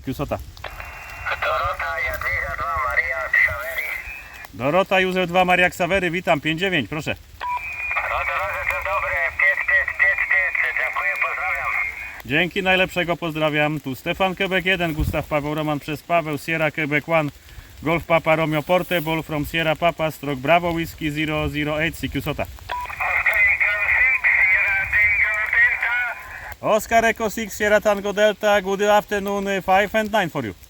Kiusota. Dorota, Jadwiga 2, Maria Ksawery. Dorota, Józef 2, Maria Ksawery, witam, 5-9, proszę. No drodzy, dzień dobry, piec, piec, piec, piec. Dziękuję, pozdrawiam. Dzięki, najlepszego pozdrawiam. Tu Stefan Quebec 1, Gustaw Paweł Roman przez Paweł, Sierra Quebec 1, Golf Papa Romeo Portable from Sierra Papa, Stroke Bravo Whiskey 008, CQ Oscar Echo 6, Sierra Tango Delta, good afternoon, 5 and 9 for you. Thank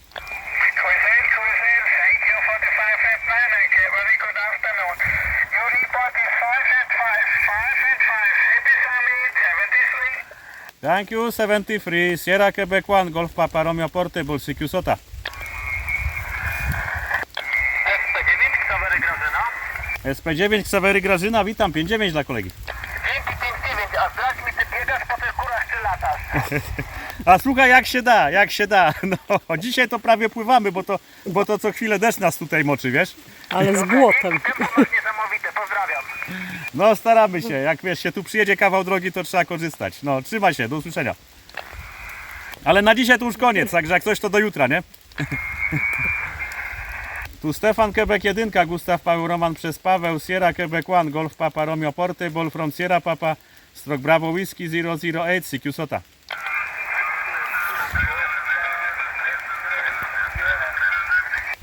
you for the 5 and 9 and get very good afternoon. You report is 5 and 5, 5 and 5. Happy Summit, 73. Thank you, 73, Sierra Quebec 1, Golf Papa Romeo Portable, CQ Sota. SP9, Ksawery Grażyna. SP9, Ksawery Grażyna, witam, 5-9 dla kolegi. Dzięki 5-9, a zdradź mi, ty biegasz po tych górach czy latasz? A słuchaj, jak się da, jak się da. No, dzisiaj to prawie pływamy, bo to, bo to co chwilę deszcz nas tutaj moczy, wiesz? Ale z błotem. Niesamowite, pozdrawiam. No, staramy się. Jak wiesz, się tu przyjedzie kawał drogi, to trzeba korzystać. No, trzymaj się, do usłyszenia. Ale na dzisiaj to już koniec, także jak coś to do jutra, nie? Tu Stefan Quebec 1, Gustaw Paweł Roman przez Paweł, Sierra Quebec 1, Golf Papa Romeo Portable from Sierra Papa, Stroke Bravo Whiskey 008, CQ Sota.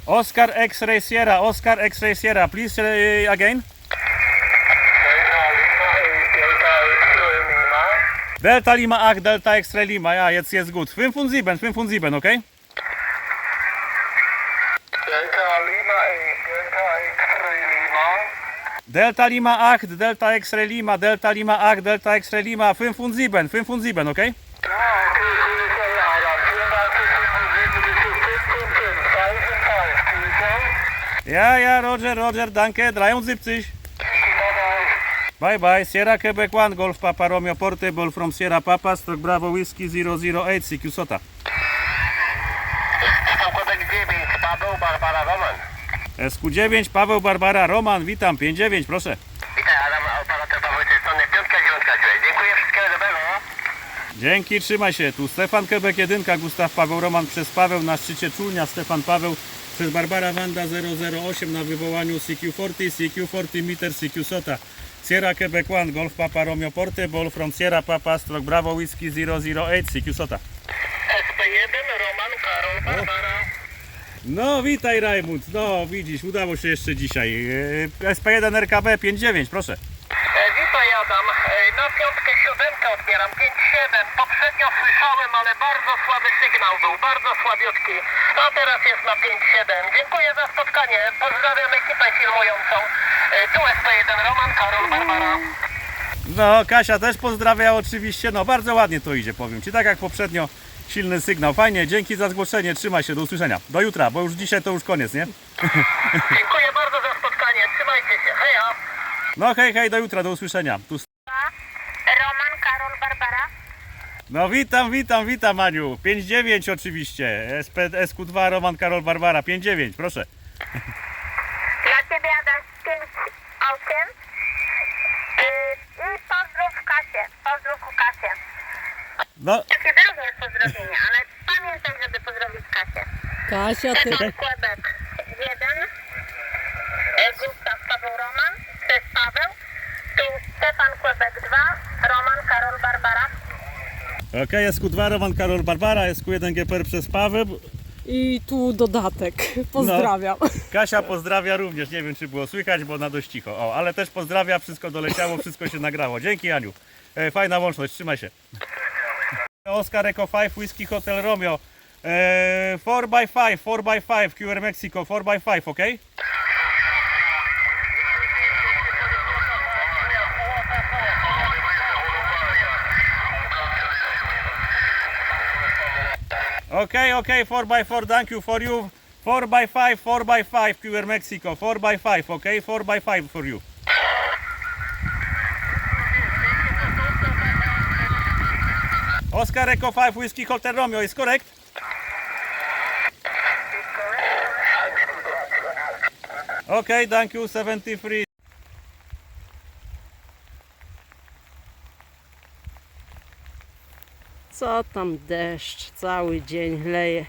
Oscar X-Ray Sierra, Oscar X-Ray Sierra, please uh, again. Delta Lima Ach, Delta X-Ray Lima, ja, jetzt, jetzt gut. 75, 75, okay? Delta Lima 8, Delta X-Ray Lima. Delta Lima 8, Delta X-Ray Lima, Delta Lima 8, Delta X-Ray Lima, 75, 75, okay? Ja, okay, cool, okay, Adam. Vielen Dank für die Musik. Das ist 15, 5 and 5, okay? Ja, ja, Roger, Roger, danke, 73. Bye-bye. Bye bye, Sierra Quebec 1, Golf Papa Romeo Portable from Sierra Papa, Stroke Bravo Whiskey 008, CQ Sota. Tam kodek 9, Paweł, Barbara, Roman. SQ9, Paweł Barbara Roman, witam, 59, proszę. Witaj, Adam, operator Paweł, strony piątka, dziewiątka. Dziękuję, wszystkiego dobrego. Dzięki, trzymaj się. Tu Stefan Quebec 1, Gustaw Paweł Roman przez Paweł na szczycie Czulnia, Stefan Paweł przez Barbara Wanda 008 na wywołaniu CQ40, CQ40 meter CQ Sota. Sierra Quebec 1, Golf Papa Romeo Portable from Sierra Papa, Stroke Bravo Whiskey 008, CQ Sota. SP1, Roman, Karol, Barbara. No witaj Rajmund, no widzisz, udało się jeszcze dzisiaj. E, SP1 RKB 59, proszę. E, witaj, Adam. E, na piątkę, siódemkę odbieram, 5-7. Poprzednio słyszałem, ale bardzo słaby sygnał był, bardzo słabiutki. A teraz jest na 5-7. Dziękuję za spotkanie. Pozdrawiam ekipę filmującą. E, tu SP1, Roman, Karol, Barbara. No, Kasia też pozdrawia oczywiście. No, bardzo ładnie to idzie, powiem Ci. Tak jak poprzednio, silny sygnał. Fajnie, dzięki za zgłoszenie. Trzymaj się, do usłyszenia. Do jutra, bo już dzisiaj to już koniec, nie? Dziękuję bardzo za spotkanie. Trzymajcie się. Heja. No, hej, hej, do jutra, do usłyszenia. Tu... Roman, Karol, Barbara. No, witam, witam, witam, Aniu. 5-9 oczywiście. SP, SQ2, Roman, Karol, Barbara. 5-9, proszę. Dla Ciebie Adam 5, 8. Yy, I pozdrów Kasię. Pozdrów Kasię. No, Takie drobne pozdrowienia, ale pamiętaj, żeby pozdrowić Kasię. Kasia, ty... Stefan Kłebek 1. e, Gustaw Paweł Roman. Przez Paweł. Tu Stefan Kłebek 2. Roman, Karol, Barbara. Okej, SQ2, Roman, Karol, Barbara. SQ1, GPR przez Paweł. I tu dodatek. Pozdrawiam. Kasia pozdrawia również. Nie wiem, czy było słychać, bo na dość cicho. O, ale też pozdrawia, wszystko doleciało, wszystko się nagrało. Dzięki, Aniu. E, fajna łączność, trzymaj się. Oscar Eco 5, Whisky Hotel Romeo. E, 4x5, 4x5, QR Mexico, 4x5, ok? Okay, okay, 4x4, thank you for you. 4x5, 4x5, QR Mexico, 4x5, okay? 4x5 for you. Oscar Eco 5, Whiskey Hotel Romeo, is correct? Okay, thank you, 73. Co tam deszcz cały dzień leje.